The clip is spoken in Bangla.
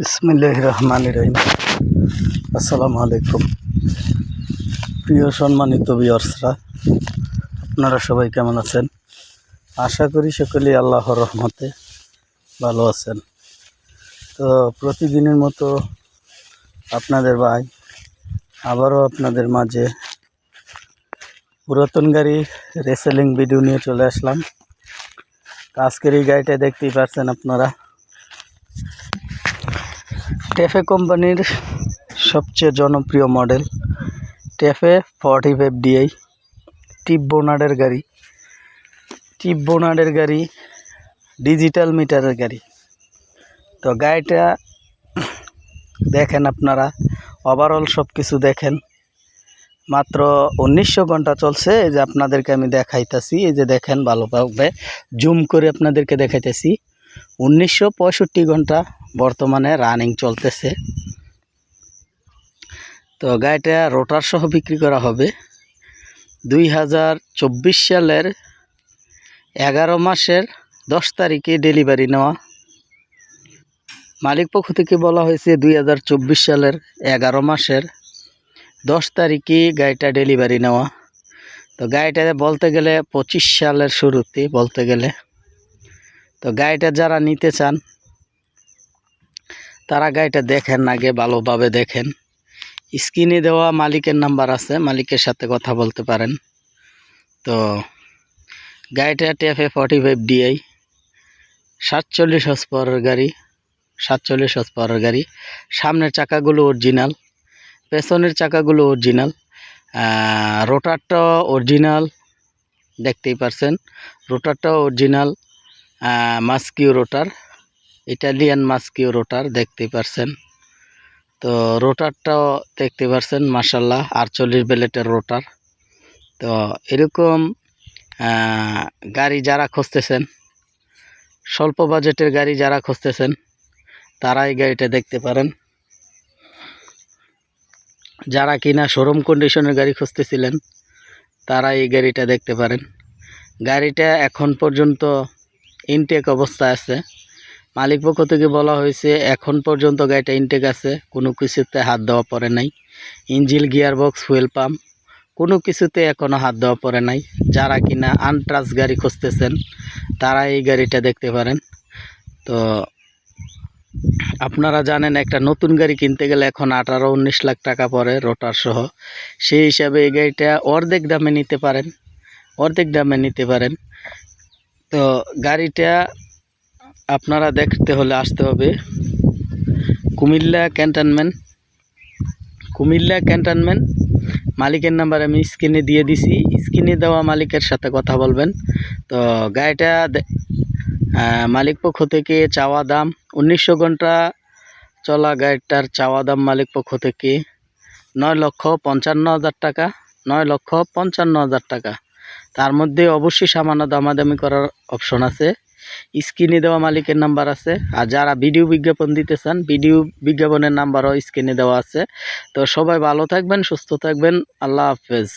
বিসমিল্লাহ রহমান রহিম। আসসালামু আলাইকুম প্রিয় সম্মানিত বিয়র্সরা আপনারা সবাই কেমন আছেন? আশা করি সকলেই আল্লাহর রহমতে ভালো আছেন। তো প্রতিদিনের মতো আপনাদের ভাই, আবারও আপনাদের মাঝে পুরাতন গাড়ি রেসেলিং ভিডিও নিয়ে চলে আসলাম। আজকের এই গাড়িটা দেখতেই পারছেন আপনারা। টেফে কোম্পানির সবচেয়ে জনপ্রিয় model TAFE forty five DI tip বোনার্ডের গাড়ি। টিপ গাড়ি ডিজিটাল মিটারের গাড়ি। তো গাড়িটা দেখেন আপনারা ওভারঅল সব কিছু দেখেন। মাত্র উনিশশো ঘণ্টা চলছে, এই যে আপনাদেরকে আমি দেখাইতেছি, এই যে দেখেন ভালোভাবে জুম করে আপনাদেরকে দেখাইতেছি। উনিশশো পঁয়ষট্টি ঘণ্টা বর্তমানে রানিং চলতেছে। তো গাড়িটা রোটার সহ বিক্রি করা হবে। দুই হাজার চব্বিশ সালের এগারো মাসের দশ তারিখে ডেলিভারি নেওয়া। মালিক পক্ষ থেকে বলা হয়েছে দুই হাজার চব্বিশ সালের এগারো মাসের দশ তারিখে গাড়িটা ডেলিভারি নেওয়া। তো গাড়িটা বলতে গেলে পঁচিশ সালের শুরুতে বলতে গেলে। তো গাড়িটা যারা নিতে চান তারা গাড়িটা দেখেন, আগে ভালোভাবে দেখেন। স্ক্রিনে দেওয়া মালিকের নাম্বার আছে, মালিকের সাথে কথা বলতে পারেন। তো, গাড়িটা টিএফএ ফর্টি ফাইভ ডিআই সাতচল্লিশ হস গাড়ি, সাতচল্লিশ হস গাড়ি। সামনের চাকাগুলো অরিজিনাল, পেছনের চাকাগুলো অরিজিনাল রোটারটা অরিজিনাল, দেখতেই পারছেন। রোটারটাও original Maschio rotor. Italian Maschio rotor দেখতে পারছেন। তো রোটারটাও দেখতে পারছেন মাসাল্লাহ আটচল্লিশ বেলেটের রোটার। তো এরকম গাড়ি যারা খুঁজতেছেন, স্বল্প বাজেটের গাড়ি যারা খুঁজতেছেন, তারা এই গাড়িটা দেখতে পারেন। যারা কিনা শোরুম কন্ডিশনের গাড়ি খুঁজতেছিলেন, তারা এই গাড়িটা দেখতে পারেন। গাড়িটা এখন পর্যন্ত ইনটেক অবস্থায় আছে। মালিক পক্ষ থেকে বলা হয়েছে, এখন পর্যন্ত গাড়িটা ইনটেক আছে, কোনো কিছুতে হাত দেওয়া পড়ে নাই। Engine gear box fuel pump কোনো কিছুতে এখনও হাত দেওয়া পড়ে নাই। যারা কিনা আনট্রাস গাড়ি খুঁজতেছেন তারা এই গাড়িটা দেখতে পারেন। তো আপনারা জানেন, একটা নতুন গাড়ি কিনতে গেলে এখন আঠারো, উনিশ লাখ টাকা পড়ে রোটার সহ। সেই হিসাবে এই গাড়িটা অর্ধেক দামে নিতে পারেন, অর্ধেক দামে নিতে পারেন। তো গাড়িটা আপনারা দেখতে হলে আসতে হবে। কুমিল্লা ক্যান্টনমেন্ট। কুমিল্লা ক্যান্টনমেন্ট, মালিকের নাম্বার আমি স্ক্রিনে দিয়ে দিছি। স্ক্রিনে দেওয়া মালিকের সাথে কথা বলবেন। তো গাড়িটা মালিক পক্ষ থেকে চাওয়া দাম উনিশশো ঘণ্টা চলা গাড়িটার চাওয়া দাম মালিক পক্ষ থেকে নয় লক্ষ পঞ্চান্ন হাজার টাকা, নয় লক্ষ পঞ্চান্ন হাজার টাকা। তার মধ্যে অবশ্যই সামান্য দামাদামি করার অপশন আছে। স্ক্রিনে দেওয়া মালিকের নাম্বার আছে। আর যারা ভিডিও বিজ্ঞাপন দিতে চান, ভিডিও বিজ্ঞাপনের নাম্বারও স্ক্রিনে দেওয়া আছে। তো সবাই ভালো থাকবেন, সুস্থ থাকবেন। আল্লাহ হাফেজ।